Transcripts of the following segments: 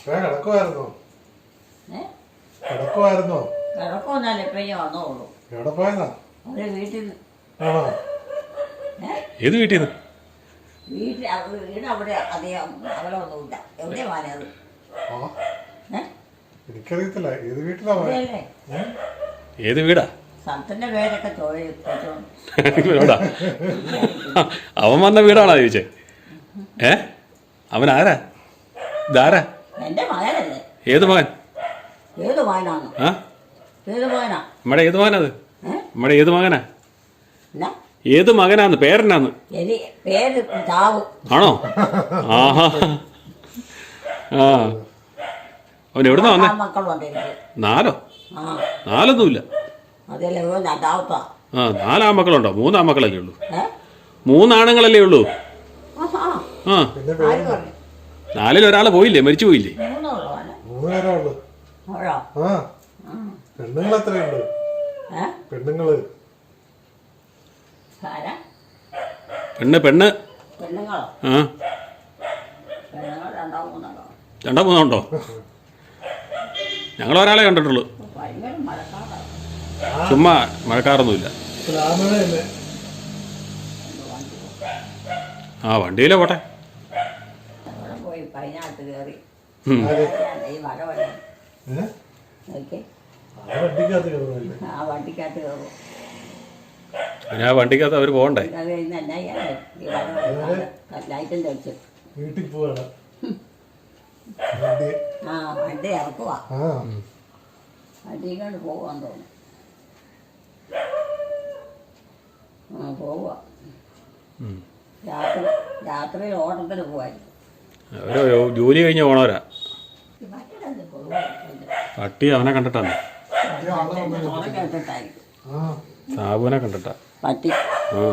ഏ കിടക്കുമായിരുന്നോ ഏ? കിടക്കുമായിരുന്നോ കിടക്കൊന്നല്ല ഇപ്പഴേ വന്നോളൂ. എവിടെ വീട്ടിൽ ആണോ? ഏത് വീട്ടിൽ നിന്ന്? വീട്ടിൽ വീട് അവിടെ അധികം എവിടെ എനിക്കറിയത്തില്ല. ഏത് വീട്ടിലാ ഏ? ഏത് വീടാ? സ്ഥലത്തിന്റെ പേരൊക്കെ അവൻ വന്ന വീടാണോ ചോദിച്ചേ? ഏ? അവൻ ആരാ ഇതാരാ? എന്റെ മകനല്ലേ? ഏത് മകൻ? ഏത് മകനാണ്? ആ? ഏത് മകനാ? നമ്മുടെ ഏത് മകനത്? നമ്മുടെ ഏത് മകനാ? എന്നാ? ഏത് മകനാന്ന്? പേരെന്നാന്ന്? പേര് ചാവും. ആണോ? ആഹാ. ആ. അവൻ എവിടുന്നാ വന്നേ? മക്കളുണ്ട് എനിക്ക്. നാലോ? ആ. നാലൊന്നുമില്ല. അതല്ലേ ഇവൻ രണ്ടാമത്താ. ആ നാലാമക്കളുണ്ടോ മൂന്നാമക്കളല്ലേ ഉള്ളൂ. ഏ? മൂന്നാണുങ്ങളല്ലേ ഉള്ളൂ. ആഹാ ആ. ആര് പറഞ്ഞു? നാലിൽ ഒരാൾ പോയില്ലേ? മരിച്ചു പോയില്ലേ? മൂന്നുള്ളവന് മൂന്ന്? പേരേ ഉള്ളു ആ പെണ്ണുങ്ങൾ എത്രയുണ്ട് പെണ്ണുങ്ങൾ. ആരാ? പെണ്ണ് പെണ്ണ്. ആ. രണ്ടോ മൂന്നോ? രണ്ടോ മൂന്നോ ഉണ്ടോ? ഞങ്ങൾ ഒരാളെ കണ്ടിട്ടുള്ളൂ ചുമ്മാ മഴക്കാറൊന്നുമില്ല. ആ വണ്ടിയിലെ പോട്ടെ അവിടെ പോയി പൈനാട്ട് കയറി ഉം. ആര് ഈ മഴ വരെ ഏ? നോക്കി ആ വണ്ടിക്കകത്ത് കയറുന്നില്ലേ ആ വണ്ടിക്കകത്ത് കയറും പിന്നെ ആ വണ്ടിക്കകത്ത് അവർ പോകണ്ടേ? വീട്ടിൽ പോവാണ്. ആ വണ്ടി ഇറക്കുവാ. തോന്നുന്നു. ആ പോവുക. രാത്രി ഓട്ടത്തിന് പോവായിരുന്നു അവർ ജോലി കഴിഞ്ഞ് പോണവരാ. പട്ടി അവനെ കണ്ടിട്ടാണ് ആ സാബുവിനെ കണ്ടിട്ടാ? ആ.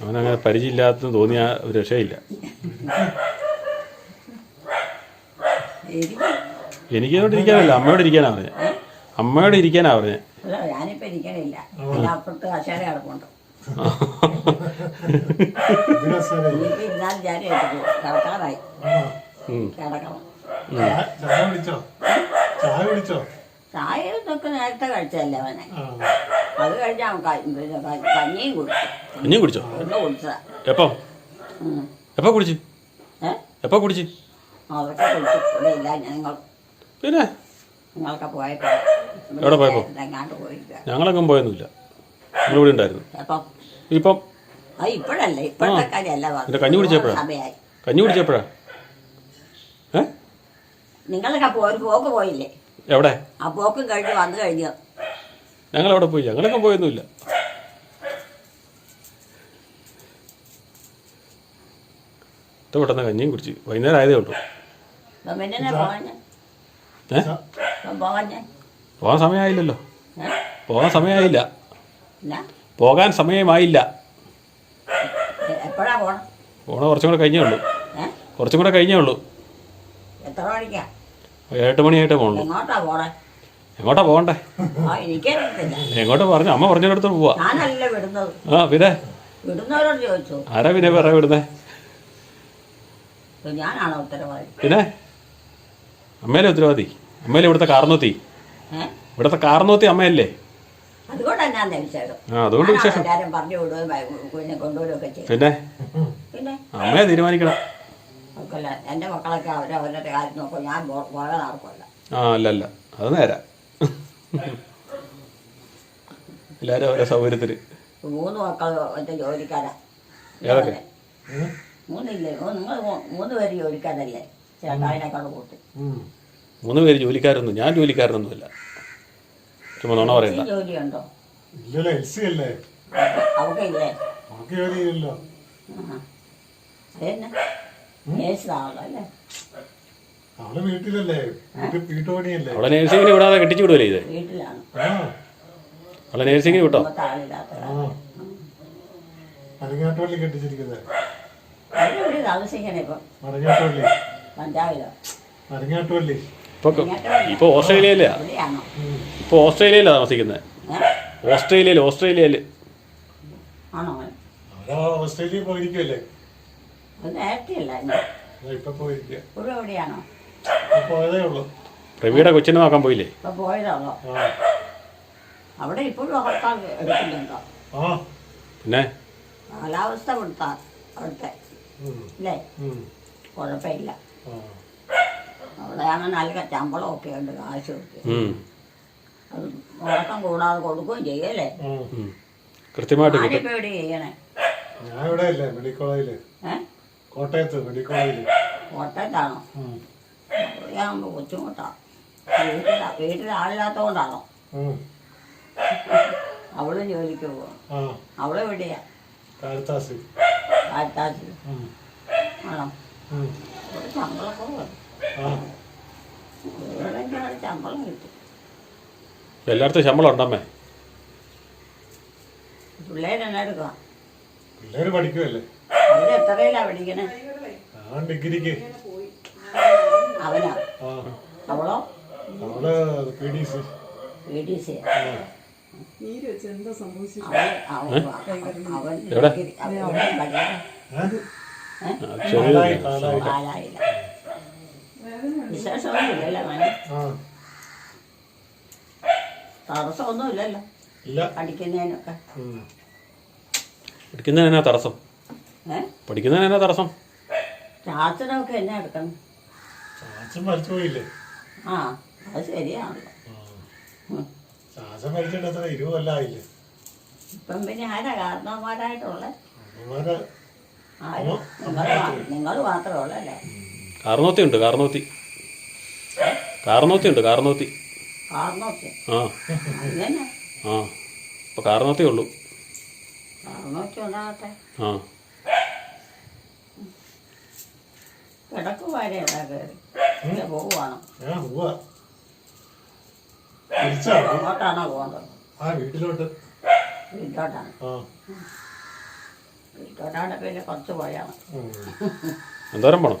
അവനങ്ങനെ പരിചയമില്ലാത്ത തോന്നിയ ഒരു രക്ഷയില്ല. എനിക്ക് എനിക്കതോട് ഇരിക്കാനല്ല അമ്മയോട് ഇരിക്കാനാ പറഞ്ഞേ. അമ്മയോട് ഇരിക്കാനാ പറഞ്ഞേ. ഞാനിപ്പോ ഇരിക്കണില്ല. അപ്പുറത്ത് കിടപ്പുണ്ട് ഞാൻ കിടക്കാറായി കിടക്കണം ചായ- കുടിച്ചോ? ചായ കുടിച്ചോ? ചായ ഇതൊക്കെ നേരത്തെ കഴിച്ചല്ലേ അവനെ. അത് കഴിഞ്ഞാൽ അവൻ കഞ്ഞിയും കുടിച്ചു. കഞ്ഞിയും കുടിച്ചോ? കുടിച്ചതാ. എപ്പം? എപ്പോ കുടിച്ചു? എപ്പോ കുടിച്ച്? അതൊക്കെ കുടിച്ചു. ഇവിടെ ഇല്ല ഞങ്ങൾ പിന്നെ? നിങ്ങളൊക്കെ പോയപ്പോ എവിടെ പോയപ്പോ? എങ്ങാണ്ട് ഞങ്ങളെങ്ങും പോയൊന്നുമില്ല. നമ്മളിവിടെ ഉണ്ടായിരുന്നു. ഇപ്പം? അത് ഇപ്പോഴല്ല. ഇപ്പോഴത്തെ കാര്യമല്ല പിന്നെ കഞ്ഞി കുടിച്ചപ്പോഴാ? സമയമായി കഞ്ഞി കുടിച്ചപ്പോഴാ? നിങ്ങളൊക്കെ ഒരു പോക്ക് പോയില്ലേ? എവിടെ? ആ പോക്കും കഴിഞ്ഞ് വന്നു കഴിഞ്ഞു. ഞങ്ങൾ എവിടെ പോയി. ഞങ്ങളൊക്കെ പോയൊന്നുമില്ല. പെട്ടെന്ന് കഞ്ഞിയും കുടിച്ച് വൈകുന്നേരം ആയതേ ഉള്ളൂ. പോകാൻ സമയമായില്ലല്ലോ. പോകാൻ സമയമായില്ല. പോകാൻ സമയമായില്ല. പോണ? കുറച്ചും കൂടെ കഴിഞ്ഞേ ഉള്ളൂ. കുറച്ചും കൂടെ കഴിഞ്ഞേ ഉള്ളൂ. എത്ര മണിക്കാ? മണിയായിട്ടേ പോകണുള്ളൂ എങ്ങോട്ടാ പോകണ്ടേ? എനിക്കറിയത്തില്ല എങ്ങോട്ട് പറഞ്ഞു? അമ്മ പറഞ്ഞിടത്ത് പോവാ. ഞാനല്ല വിടുന്നത്. ആ പിന്നെ? വിടുന്നവരോട് ചോദിച്ചു? ആരാ പിന്നെ വേറെ വിടുന്നേ? ഇത് ഞാനാണോ ഉത്തരവാദി? പിന്നെ? അമ്മയല്ലേ ഉത്തരവാദി. അമ്മയല്ലേ ഇവിടുത്തെ കാർന്നോത്തി. ഇവിടുത്തെ കാർന്നോത്തി അമ്മയല്ലേ? അതുകൊണ്ട് ഞാൻ വിശേഷം ആ അതുകൊണ്ട് വിശേഷം. പറഞ്ഞു വിടുകയും ചെയ്യും പിന്നെ? അമ്മയെ തീരുമാനിക്കണം. നമുക്കല്ല എന്റെ മക്കളൊക്കെ അവരെ അവരുടെ കാര്യം നോക്കും. ഞാൻ പുറകെ നടക്കില്ല ആ അത് നേരാ. എല്ലാവരും ഓരോ സൗകര്യത്തിന് മൂന്ന് മക്കൾ ഒറ്റ ജോലിക്കാരാ. ഏതൊക്കെ? മൂന്നില്ലേ? മൂന്ന് നിങ്ങൾ മൂന്ന് പേര് ജോലിക്കാരല്ലേ? ചേട്ടാവിനേക്കാൾ കൂട്ടി. മൂന്ന് പേര് ജോലിക്കാരൊന്നും ഞാൻ ജോലിക്കാരനൊന്നുമില്ല. ചുമ്മാ നുണ പറയണ്ട. ജോലിയുണ്ടോ? ഇല്ലല്ലോ എൽസി അല്ലേ? അവക്കില്ലേ അതെന്നെ? അല്ലേ അവൾ വീട്ടിലല്ലേ? വീട്ടുപണിയല്ലേ അവളെ നേഴ്സിങ്ങിന് വിടാതെ കെട്ടിച്ചു വിടുവല്ലേ ഇത്? വീട്ടിലാണ്. അവളെ നേഴ്സിംഗിന് വിട്ടോ? കെട്ടിച്ചിരിക്കുന്നത് ഇപ്പം. ഓസ്ട്രേലിയയിലാ. ഇപ്പൊ ഓസ്ട്രേലിയയിലാണ് താമസിക്കുന്നത് ഓസ്ട്രേലിയയിൽ ഓസ്ട്രേലിയയിൽ ആണോ? ഓസ്ട്രേലിയയിൽ പോയിരിക്കുമല്ലേ പ്രവീയുടെ കൊച്ചിനെ നോക്കാൻ പോയില്ലേ? അവിടെ ഇപ്പോഴും പിന്നെ? കാലാവസ്ഥ കൊടുത്താ അവിടുത്തെ. അല്ലേ? ഉം, കുഴപ്പമില്ല. ആ. അവിടെ അങ്ങനെ നല്ല ശമ്പളമൊക്കെ ഉണ്ട് കാശ് ഒക്കെ. ഉം, അത് മുടക്കം കൂടാതെ കൊടുക്കുകയും ചെയ്യല്ലേ. കൃത്യമായിട്ട് ചെയ്യണേ? ഞാൻ ഇവിടെ അല്ലേ മെഡിക്കൽ കോളേജിൽ. ഏ? കോട്ടയത്ത് മെഡിക്കോളേജിൽ കോട്ടയത്താണോ? അവിടെയാകുമ്പോ ബുദ്ധിമുട്ടാണ് വീട്ടിൽ വീട്ടിൽ അവൾ ജോലിക്ക് പോകും അവൾ എവിടെയാ? കാരിത്താസ്. കാറ്റാത്തി ഉം, ആണോ? ഉം. ഒരു ശമ്പളം കിട്ടും. എല്ലായിടത്തും ശമ്പളം ഉണ്ടമ്മേ. പിള്ളേരെന്നെ എടുക്കുക പിള്ളേര് പഠിക്കുമല്ലേ എത്രയിലാ പഠിക്കണേ? ആ ഡിഗ്രിക്ക്. അവനാ? ആ. അവളോ? അവൾ P D C. P D C വിശേഷമൊന്നുമില്ലല്ലോ തടസ്സമൊന്നുമില്ലല്ലോ ഇല്ല. പഠിക്കുന്നതിനൊക്കെ. പഠിക്കുന്നതിന് എന്നാ തടസ്സം? പഠിക്കുന്നതിന് എന്നാ തടസ്സം? ചാച്ചനൊക്കെ എന്നെ എടുക്കണം? ചാച്ചൻ മരിച്ചു പോയില്ലേ? ആ അത് ശരിയാണല്ലോ. ചാച്ചൻ മരിച്ചിട്ട് എത്ര ഇരുപത് ഇപ്പം പിന്നെ ആരാ കാരണവന്മാരായിട്ടുള്ള? നിങ്ങൾ മാത്രമേ ഉണ്ട് കാർന്നോത്തി. കാർന്നോത്തി ഉണ്ട് ആ. ഇപ്പൊ ഉള്ളൂ. ആ. കിടക്ക് വരെ ഇടാ കയറി. ഇല്ല പോവുകയാണോ ഞാൻ പോവാ. തിരിച്ചാ അങ്ങോട്ടാണോ പോകുന്നത് ആ വീട്ടിലോട്ട്. വീട്ടിലോട്ടാണ്. വീട്ടിലോട്ടാണ് പിന്നെ കുറച്ച് പോയാണ് ഉം. എന്തോരം പോണം?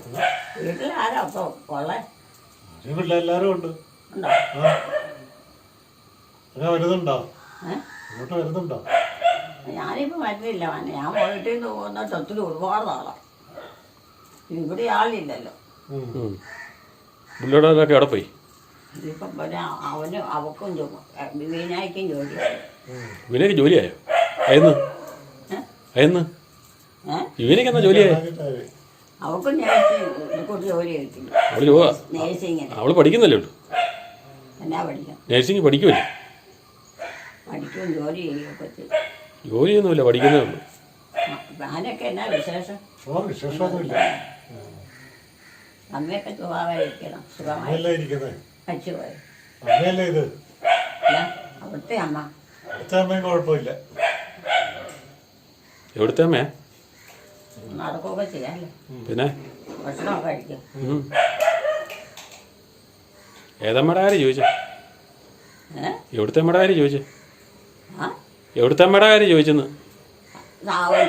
വീട്ടിൽ ആരാ ഇപ്പോൾ ഉള്ളത് ഒരു ഉണ്ട് വരുന്നുണ്ടോ? ഇങ്ങോട്ട് വരുന്നുണ്ടോ? ഞാനിപ്പോൾ വരുന്നില്ല മോനെ. ഞാൻ പോയിട്ട് പോകുന്ന പോകുന്നിട്ട് ഒത്തിരി ഒരുപാട് നാളാണ് ഇവിടെ ആളില്ലല്ലോ. അവനും. പുള്ളിയോടൊക്കെ എവിടെ പോയി? ഇപ്പം പിന്നെ അവന് അവക്കും വിനായ്ക്കും ജോലി. വിനയ്ക്ക് ജോലിയായോ? അയന്ന്? അയന്ന്? വിനയ്ക്ക് എന്നാ ജോലിയായോ. അവക്കും ജോലി അവൾ അവൾ പഠിക്കുന്നല്ലേ ഉള്ളൂ? എന്നാ പഠിക്കാം നേഴ്സിംഗ് പഠിക്കുമല്ലേ പഠിക്കും ജോലി ചെയ്യുകയൊക്കെ ചെയ്യും. ജോലിയൊന്നുമില്ല പഠിക്കുന്നേ ഉള്ളൂ. എന്നാ വിശേഷം? ഓ വിശേഷമൊന്നുമില്ല. അമ്മയൊക്കെ സുഖമായിരിക്കണം സുഖമായി. അമ്മയല്ലേ ഇരിക്കുന്നേ വെച്ചു പോയി അമ്മയല്ലേ ഇത്? അവിടുത്തെ അമ്മ. അടുത്ത അമ്മയും കുഴപ്പമില്ല. എവിടുത്തെ അമ്മേ നടക്കുകയൊക്കെ ചെയ്യാമല്ലോ പിന്നെ? ഭക്ഷണമൊക്കെ കഴിക്കും. ഉം. ഏതമ്മയുടെ കാര്യം ചോദിച്ചേ? ഏ? എവിടുത്തെ അമ്മയുടെ കാര്യം ചോദിച്ചേ? ആ? എവിടുത്തെ അമ്മയുടെ കാര്യം ചോദിച്ചെന്ന്? അവൻ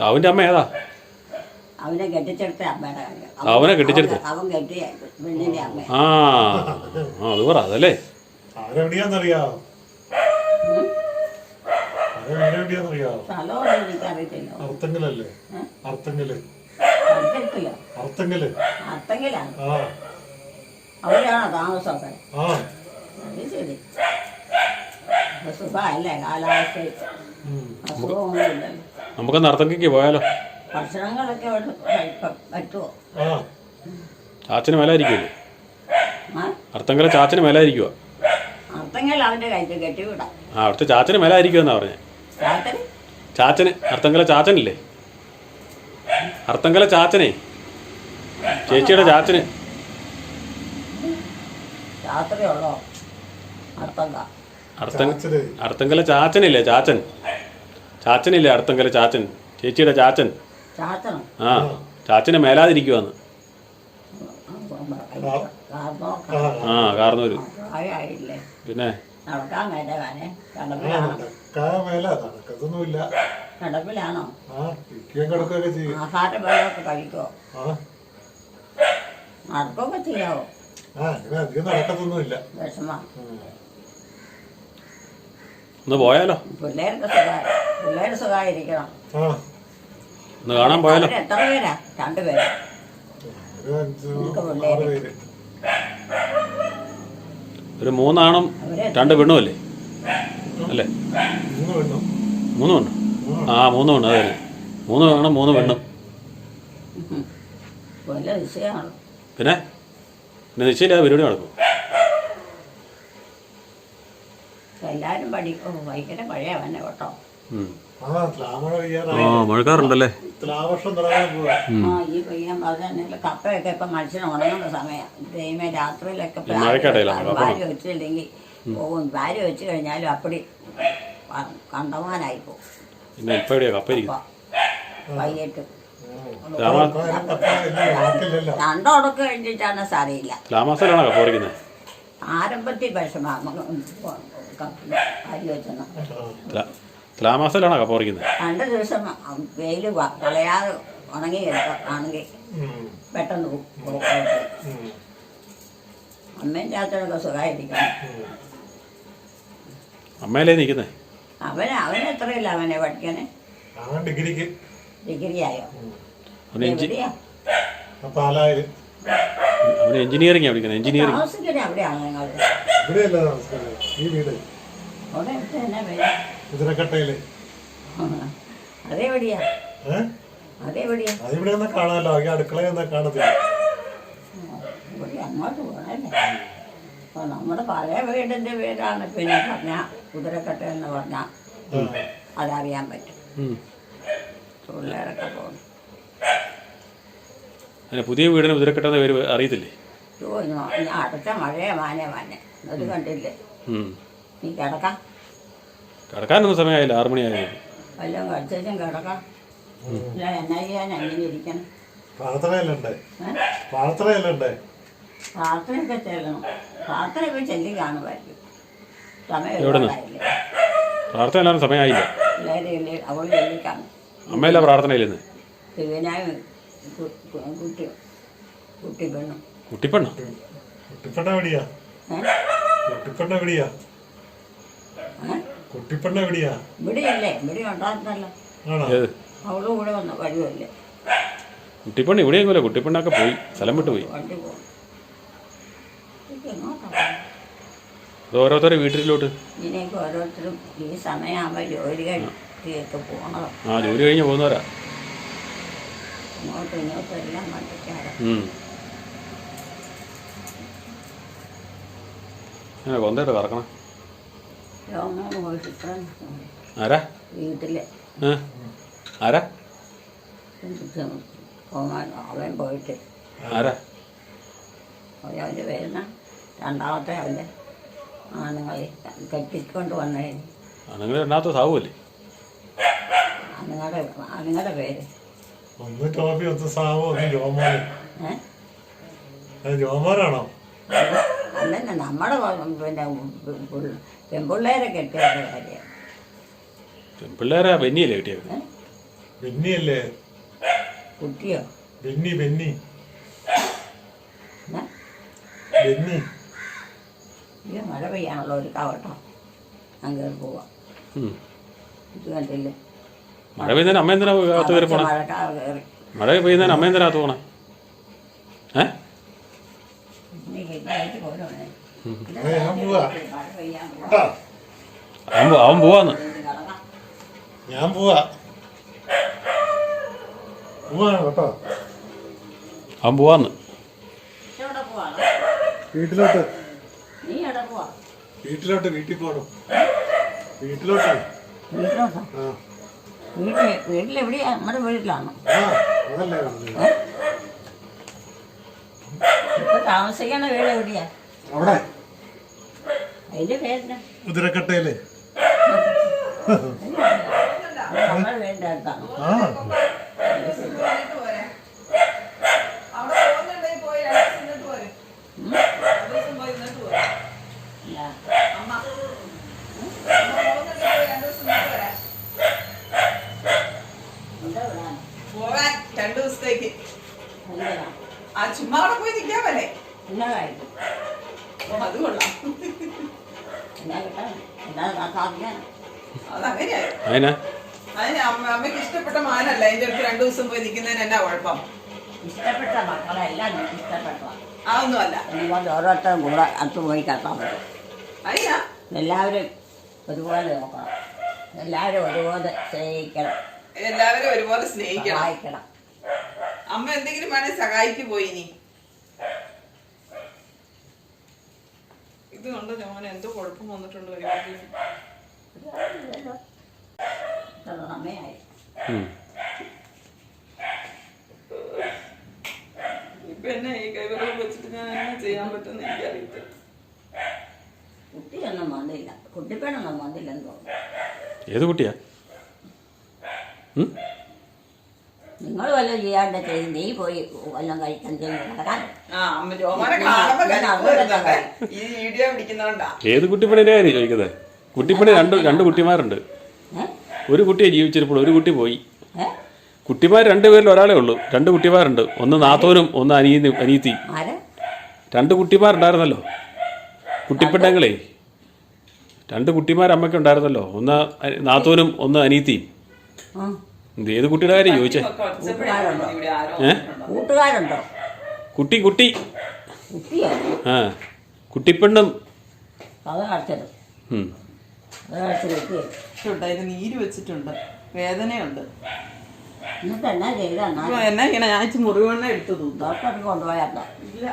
അവന്റെ അമ്മ ഏതാ? അവനെ കെട്ടിച്ചെടുത്ത അമ്മയുടെ കാര്യം. അവനെ കെട്ടിച്ചെടുത്ത? അവൻ- കെട്ടിയ പെണ്ണിന്റെ അമ്മ. ആ അത് പറ അതല്ലേ? അവരെവിടെയാന്നറിയാവോ? അവരെവിടെയാന്നറിയാവോ? സ്ഥലമൊന്നും എനിക്കറിയത്തില്ല. അർത്തങ്കലല്ലേ ഏ? അർത്തങ്കൽ അടുത്തില്ല അർത്തങ്കൽ അത്തെങ്കിലാണ് ആ. അവിടെയാണോ താമസമൊക്കെ അത് ശരി. സുഖമല്ലേ കാലാവസ്ഥ. ഉം. നമുക്ക് നമുക്കൊന്ന് അർത്തങ്കയ്ക്ക് പോയാലോ? ഭക്ഷണങ്ങളൊക്കെ കഴിപ്പം പറ്റുമോ? ആ. ചാച്ചന് മേലായിരിക്കുമല്ലേ ആ? അർത്തങ്കല ചാച്ചന് മേലായിരിക്കുവാ അർത്തെങ്കിൽ അവന്റെ കയ്യിൽ കെട്ടിവിടാം. ആ അവിടുത്തെ ചാച്ചന് മേലായിരിക്കുമെന്നാ പറഞ്ഞേ. ചാച്ചന്? അർത്തങ്കല ചാച്ചനില്ലേ? അർത്തങ്കല ചാച്ചനെ? ചേച്ചിയുടെ ചാച്ചന്? രാത്രിയുള്ളോ അർത്ഥങ്ക ചാച്ചന്. അർത്തങ്കല ചാച്ചനില്ലേ? ചാച്ചൻ. ചാച്ചനില്ലേ അർത്തങ്കല ചാച്ചൻ? ചേച്ചിയുടെ ചാച്ചൻ. ആ ചാച്ചനെ മേലാതിരിക്കുവാന്ന്. ആ കാർന്നൂര്. പിന്നെ? ആ കിടപ്പിലാണോ? ആഹാരം വെള്ളമൊക്കെ ചെയ്യാവോ? വിഷമ. ഒന്ന് പോയാലോ? സുഖമായി സുഖമായിരിക്കണം ഒന്ന് കാണാൻ പോയാലോ? അവർ എത്ര പേരാ? രണ്ടുപേരാ ഒരു മൂന്നാണം ഒരു രണ്ട് പെണ്ണും അല്ലേ അല്ലേ? മൂന്ന് പെണ്ണും. ആ മൂന്ന് പെണ്ണ് അതെ. മൂന്ന് ആണും മൂന്ന് പെണ്ണും. വല്ല വിഷയമാണ്. പിന്നെ? പിന്നെ നിശ്ചയില്ല പരിപാടി നടക്കും എല്ലാവരും ഓ ഭയങ്കര തന്നെ കേട്ടോ. ആ മഴക്കാറുണ്ടല്ലേ ആ ഈ പെയ്യാൻ പറഞ്ഞ കപ്പയൊക്കെ ഇപ്പൊ മനുഷ്യന് ഉണങ്ങുന്ന സമയം. ദൈവമേ രാത്രിയിലൊക്കെ. ഭാര്യ വെച്ചില്ലെങ്കിൽ പോകും. ഭാര്യ വെച്ച് കഴിഞ്ഞാലും അപ്പടി പ- കണ്ടമാനായി പോകും. പിന്നെ ഇപ്പം എവിടെയാ? കപ്പ ഇരിക്കുന്നത് വൈകിട്ട്. രാമ നാട്ടിലല്ലോ രണ്ടോടൊക്കെ കഴിഞ്ഞിട്ടാണ് സാറിയില്ല ആരംഭത്തിൽ വിഷമം. കപ്പ പറിക്കുന്നത്? രണ്ട് ദിവസം വെയിൽ കളയാതെ ഉണങ്ങി ആണെങ്കിൽ പെട്ടെന്ന് പോകും അമ്മയും ചാച്ചനൊക്കെ സുഖമായിരിക്കണം അമ്മയല്ലേ നിൽക്കുന്നേ? അവന് അവന് എത്രയില്ല അവനെ പഠിക്കണേ? ഡിഗ്രിക്ക്. ഡിഗ്രി ആയോ എഞ്ചിനീയറിംഗ് എഞ്ചിനീയറിംഗ്. താമസിക്കണേ അവിടെയാണ് നിങ്ങൾ ഇവിടെയല്ല താമസിക്കുന്നത് ഈ വീട്? അവിടെ തന്നെ പേര് കുതിരക്കട്ടയിൽ. അതെവിടെയാ? ഏഹ് അതെവിടെയാ? അതിവിടെ ഒന്നും കാണാമല്ലോ ഈ അടുക്കളയൊന്നും കാണത്തില്ല ഇവിടെ അങ്ങോട്ട് പോകണല്ലേ അപ്പോൾ നമ്മുടെ പഴയ വീടിന്റെ വീടാണ് പിന്നെ പറഞ്ഞ കുതിരക്കട്ട എന്ന് പറഞ്ഞാൽ അതറിയാൻ പറ്റും. പിള്ളേരൊക്കെ പോകും അതിന് പുതിയ വീടിന് കുതിരക്കെട്ടെന്ന പേര് അറിയത്തില്ലേ? ഓ ഞാൻ അടുത്ത മഴയെ മാനേ മാനെ അത് കണ്ടില്ലേ? ഉം. നീ കിടക്കാം. കിടക്കാനൊന്നും സമയമായില്ല ആറു മണിയായി. വല്ലതും കഴിച്ചും കിടക്കാം. ഇല്ല എന്നാ ചെയ്യാൻ അങ്ങനെ ഇരിക്കണം. പ്രാർത്ഥനയല്ലേ ഏ? പ്രാർത്ഥനയല്ലേ പ്രാർത്ഥനയൊക്കെ ചെല്ലണം പ്രാർത്ഥനയൊക്കെ ചെല്ലി കാണുമായിരിക്കും. സമയം എവിടുന്ന്? ഒരുപാടായില്ലേ പ്രാർത്ഥന എല്ലാവരും സമയമായില്ല അമ്മയല്ല പ്രാർത്ഥനയില്ലെന്ന് കുട്ടി കുട്ടി പെണ്ണും കുട്ടിപ്പെണ്ണ? കുട്ടിപ്പെണ്ണ എവിടെയാ? കുട്ടിപ്പെണ്ണ എവിടെയാ? കുട്ടിപ്പെണ്ണ എവിടെയാ? ഇവിടെ ഇല്ലേ ഇവിടെ ഉണ്ടായിരുന്നല്ലോ. ആണോ? ഏത്? അവളും കൂടെ വന്ന് വരുമല്ലേ കുട്ടിപ്പെണ്ണ് ഇവിടെയെങ്കിലും കുട്ടിപ്പെണ്ണൊക്കെ പോയി സ്ഥലം വിട്ട് പോയി. ഓരോരുത്തരും അത് വീട്ടിലോട്ട്. ഇതിനൊക്കെ ഓരോരുത്തരും ഈ സമയമാകുമ്പോൾ ജോലി കഴിഞ്ഞൊക്കെ പോകണം ആ ജോലി കഴിഞ്ഞ് പോകുന്നവരാ. അങ്ങോട്ടും ഇങ്ങോട്ടും എല്ലാം ഉം. അങ്ങനെ കൊന്തയിട്ട് കറക്കണം ആരാ? വീട്ടിലെ? ആരാ? അവൻ പോയിട്ട്. ആരാ? അവന്റെ പേരുന്ന? രണ്ടാമത്തെ അവന്റെ ആണുങ്ങളെ കെട്ടിക്കൊണ്ട് വന്നേ ആണെങ്കിൽ രണ്ടാമത്തെ സാവുമല്ലേ ആണുങ്ങളുടെ ആണുങ്ങളുടെ പേര്. ഒന്ന് ടോപ്പി ഒന്ന് സാവോ ഒന്ന് അത് ജോമോനാണോ അല്ലെന്നെ നമ്മുടെ പിന്നെ പിള്ള- പെൺപിള്ളേരെ കെട്ടിയവരുടെ കാര്യം. പിള്ളേരെ ബെന്നിയല്ലേ കിട്ടിയത്? ഏ? ബെന്നിയല്ലേ കുട്ടിയോ? ബെന്നി ബെന്നി ബെന്നി ഇത് മഴ പെയ്യാനുള്ള ഒരു കവട്ടോ. അങ്ങനെ പോവാ. ഇത് കണ്ടില്ലേ? മഴ പെയ്യുന്നതിന് അമ്മ എന്തിനാ അകത്ത് കയറി പോണേ? മഴക്കാർ കയറി. മഴ പെയ്യുന്നതിന് അമ്മ എന്തിനാ അകത്ത് പോണേ? ഏ നീ കെട്ടിയായിട്ട് പോരണേ അതെ ഞാൻ പോവാ മഴ പെയ്യാൻ പോവാം കേട്ടാ അവൻ അവൻ പോവാന്ന് ഞാൻ പോവാ പോവാ കേട്ടോ അവൻ പോവാന്ന് പോവാണ് വീട്ടിലോട്ട്. നീ എവിടെ പോവാ? വീട്ടിലോട്ട് വീട്ടിൽ പോകണം വീട്ടിലോട്ട്. വീട്ടിൽ വീട്ടിലെവിടെയാ? നമ്മുടെ വീട്ടിലാണോ? താമസിക്കണ വീട് എവിടെയാ? അവിടെ. അതിന്റെ പേരിന് കുതിരക്കട്ടയിൽ? അടുത്താണോ ആ. രണ്ട് ദിവസത്തേക്ക്? ആ ചുമ്മാ അവിടെ പോയി നിൽക്കാൻ പോലെ അത് കൊള്ളാം. അതിനാ അതിന് അമ്മ അമ്മയ്ക്ക് ഇഷ്ടപ്പെട്ട മാനല്ല. എന്റെ അടുത്ത് രണ്ടു ദിവസം പോയി നിൽക്കുന്നതിന് എന്നാ കുഴപ്പം? ഇഷ്ടപ്പെട്ട മക്കളെല്ലാം എനിക്ക് ഇഷ്ടപ്പെട്ടതാ. അതൊന്നുമല്ല. അതുകൊണ്ട് ഓരോരുത്തരും കൂടെ അടുത്ത് പോയി കേട്ടാൽ പറ്റും. അതിനാ എല്ലാവരും ഒരുപോലെ നോക്കണം. എല്ലാവരും ഒരുപോലെ സ്നേഹിക്കണം. എല്ലാവരും ഒരുപോലെ സ്നേഹിക്കണം. സഹായിക്കണം. അമ്മ എന്തെങ്കിലും വേണേ സഹായിക്കു പോയി ഇനി. ഇത് കണ്ട ഞാൻ എന്തോ കുഴപ്പം വന്നിട്ടുണ്ട് സമയമായി. ഇപ്പൊ എന്നെ ഈ കൈവരം വെച്ചിട്ട് ഞാൻ എന്നെ ചെയ്യാൻ പറ്റുമെന്ന് എനിക്കറിയത്തില്ല. കുട്ടിയൊന്നും വന്നില്ല. കുട്ടിപ്പേണൊന്നും വന്നില്ലെന്ന് തോന്നുന്നു. ഏത് കുട്ടിയാ? നിങ്ങൾ വല്ലതും ചെയ്യാണ്ട് ചെയ്ത് നീ പോയി വല്ലതും കഴിക്കാൻ ഏത് കുട്ടിപ്പണിയുടെ കാര്യം ചോദിക്കുന്നത്? കുട്ടിപ്പണി രണ്ട് രണ്ട് കുട്ടിമാരുണ്ട്. ഒരു കുട്ടിയെ ജീവിച്ചിരിപ്പോൾ ഒരു കുട്ടി പോയി. കുട്ടിമാർ രണ്ടുപേരിൽ ഒരാളേ ഉള്ളൂ. രണ്ട് കുട്ടിമാരുണ്ട്. ഒന്ന് നാത്തോനും ഒന്ന് അനിയനും അനിയത്തി ആര്? രണ്ട് കുട്ടിമാരുണ്ടായിരുന്നല്ലോ. കുട്ടിപ്പെണ്ണങ്ങളെ രണ്ട് കുട്ടിമാർ അമ്മയ്ക്ക് ഉണ്ടായിരുന്നല്ലോ. ഒന്ന് നാത്തോനും ഒന്ന് അനിയത്തിയും ആ. ഇത് ഏത് കുട്ടിയുടെ കാര്യം ചോദിച്ചേ? ഏ? കൂട്ടുകാരുണ്ടോ? കുട്ടി കുട്ടി. കുട്ടിയോ? ആ. കുട്ടിപ്പെണ്ണും. അത് ഉം. അതിന് നീര് വെച്ചിട്ടുണ്ട്. വേദനയുണ്ട്. എന്നാ ചെയ്ത എന്നാ? അപ്പൊ എന്നാ ഇങ്ങനെ ഞാൻ ഇച്ചിരി മുറിവെണ്ണ എടുത്തു തൂത്തു. ഡോക്ടർക്ക് കൊണ്ടുപോയാട്ടോ ഇല്ല.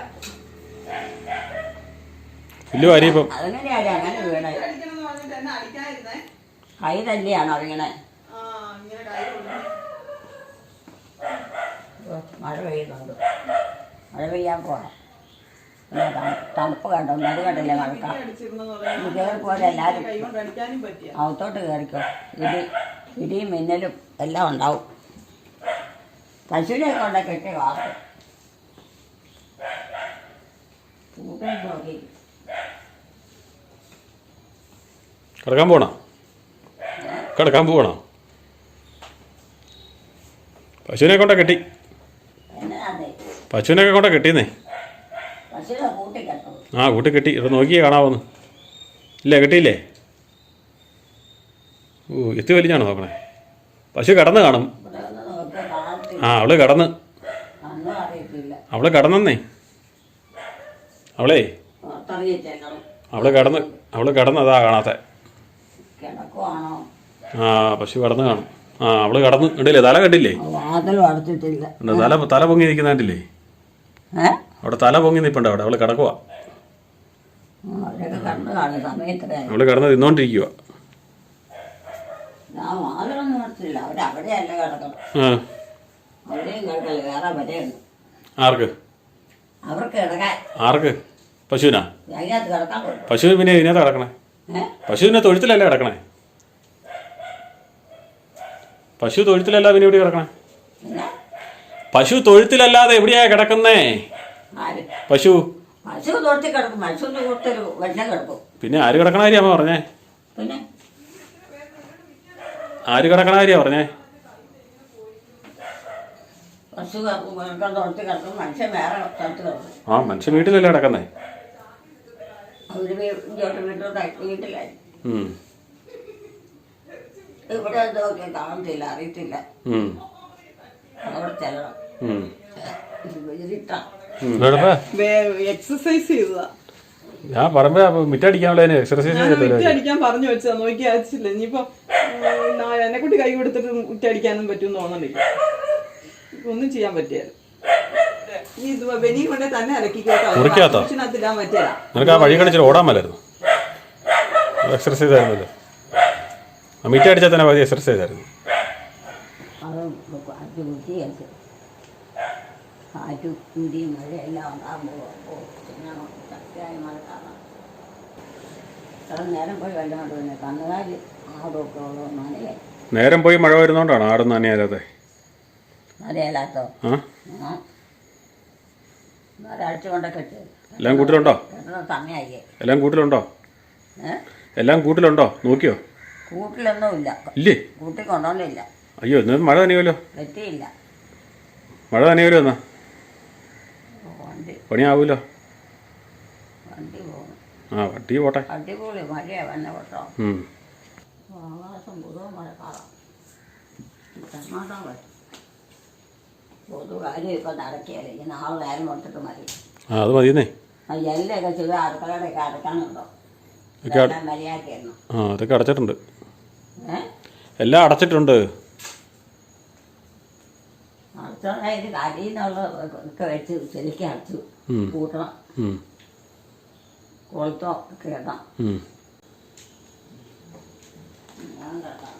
വലിയ കാര്യം ഇപ്പം. അതെങ്ങനെയാണ് അങ്ങനെ വീണത്? പറഞ്ഞിട്ട് എന്നെ അടിക്കാതിരുന്നേ കൈ തന്നെയാണോ അതിങ്ങനെ? ഇങ്ങനെ മഴ പെയ്യുന്നുണ്ട്. മഴ പെയ്യാൻ പിന്നെ തണുപ്പ് കണ്ടോ? നടു കണ്ടില്ലേ മഴക്കാം? കയറി പോലെ എല്ലാവരും അകത്തോട്ട് കയറിക്കോ. ഇടി ഇടിയും മിന്നലും എല്ലാം ഉണ്ടാവും. പശുവിനെ കൊണ്ട് കെട്ടി വാർത്ത്. നോക്കി. കിടക്കാൻ പോണോ? കിടക്കാൻ പോകണോ പശുവിനെ കൊണ്ട കെട്ടി. പശുവിനൊക്കെ കൊണ്ട കെട്ടിയെന്നേ? ആ കൂട്ടി കെട്ടി. ഇവിടെ നോക്കിയേ കാണാവുന്നു. ഇല്ല കെട്ടിയില്ലേ? ഓ എത്തി വലിഞ്ഞാണോ നോക്കണേ? പശു കടന്ന് കാണും. ആ അവൾ കടന്ന്. അവൾ കടന്നേ അവളേ? അവൾ കടന്ന് അവൾ കടന്ന് അതാ കാണാത്ത. ആ പശു കടന്ന് കാണും. ആ അവൾ കടന്നു കണ്ടില്ലേ? തല കണ്ടില്ലേ? വാതിലും അടച്ചിട്ടില്ല. ഉണ്ട്, തല തല പൊങ്ങി നിൽക്കുന്നായിട്ടില്ലേ ഏ? അവിടെ തല പൊങ്ങി നിൽപ്പുണ്ട് അവിടെ. അവൾ കടക്കുക അവരൊക്കെ അവൾ കിടന്ന് തിന്നോണ്ടിരിക്കുക ഞാൻ വാതിലൊന്നും അടച്ചില്ല അവരവിടെയല്ല കിടക്കണം ആ. അവിടെയും കിടക്കല്ല വേറെ വരെയുണ്ട്. ആർക്ക്? അവർക്ക് കിടക്കാൻ. ആർക്ക്? പശുവിനാ? അതിനകത്ത് കിടക്കാൻ പിന്നെ ഇതിനകത്ത് കിടക്കണേ. ഏ? പശുവിനെ തൊഴുത്തിലല്ലേ കിടക്കണേ? പശു തൊഴുത്തിലല്ല പിന്നെ എവിടെ കിടക്കണേ? പശു തൊഴുത്തിലല്ലാതെ എവിടെയാ കിടക്കുന്നേ? പശു. പശു തൊഴുത്തിൽ കിടക്കും. വെള്ളം കിടക്കും. പിന്നെ ആര് കിടക്കണ കാര്യ അമ്മ പറഞ്ഞേ? പിന്നെ? ആര് കിടക്കണ കാര്യ പറഞ്ഞേ? പശു കിടക്കും. മനുഷ്യൻ വേറെ സ്ഥലത്ത് കിടക്കും. ആ മനുഷ്യൻ വീട്ടിലല്ലേ കിടക്കുന്നേ? വീട്ടിലായി. ഇവിടെ എന്തൊക്കെ കാണത്തില്ല അറിയത്തില്ല. അവിടെ ചെല്ലണം? എക്സസൈസ് ചെയ്തതാ. ഞാൻ പറയുമ്പോ മിറ്റടിക്കാനുള്ള എക്സർസൈസ് അടിക്കാൻ പറഞ്ഞു വെച്ചാ നോക്കി അയച്ചില്ല ഇനിയിപ്പോ എന്നെ കൂട്ടി കൈ കൊടുത്തിട്ട് മുറ്റടിക്കാനും പറ്റും തോന്നണില്ല. ഒന്നും ചെയ്യാൻ മുറിക്കാത്തോ? നിനക്ക് ആ വഴി ഓടാൻ മേലായിരുന്നു. എക്സർസൈസ് ആയിരുന്നല്ലോ. മിറ്റ അടിച്ചാൽ തന്നെ പകുതി എക്സർസൈസ് ആയിരുന്നു. കാറ്റ് മഴയെല്ലാം ഉണ്ടാകുമ്പോൾ ശക്തിയായ ഇത്ര നേരം പോയി വെള്ളം കൊണ്ട് പിന്നെ കന്നുകാലി ആടൊക്കെ ഉള്ള നനയെ നേരം പോയി മഴ വരുന്നോണ്ടാണ് ആടും നനയാതെ? നനയല്ലാത്തോ എല്ലാം കൂട്ടിലുണ്ടോ? എല്ലാം കൂട്ടിലുണ്ടോ? എല്ലാം കൂട്ടിലുണ്ടോ? നോക്കിയോ? കൂട്ടിലൊന്നുമില്ല. ഇല്ലേ? കൊണ്ടുവന്നില്ല അയ്യോ ഇന്ന് മഴ നനയുമല്ലോ? മഴ നനയുമല്ലോ എന്നാ വണ്ടി. പണിയാവൂലോ? വണ്ടി പോകും. ആ വട്ടി പോട്ടെ. അടിപൊളി മഴയാണ് വന്ന കേട്ടോ ഉം. ആകാശം മുഴുവൻ മഴക്കാലം സമാധാനം വരും പൊതു കാര്യം ഇപ്പം നടക്കിയാലേ ഇനി നാളെ നേരം കൊടുത്തിട്ട് മതി. ആ അത് മതിയെന്നേ. ആ എല്ലൊക്കെ ചെയ്ത് അടുക്കളയുടെ ഒക്കെ അടയ്ക്കാനുണ്ടോ? ഒക്കെ അട- എല്ലാം മര്യാദയായിരുന്നു ആ അതൊക്കെ അടച്ചിട്ടുണ്ട്. എല്ലാം അടച്ചിട്ടുണ്ട്. കൊളത്തോ കരിന്നുള്ള ഒക്കെ വെച്ച് ശരിക്കും അടച്ചു. കൂട്ടണം. കൊളുത്തോ ഞാൻ കേട്ടോ.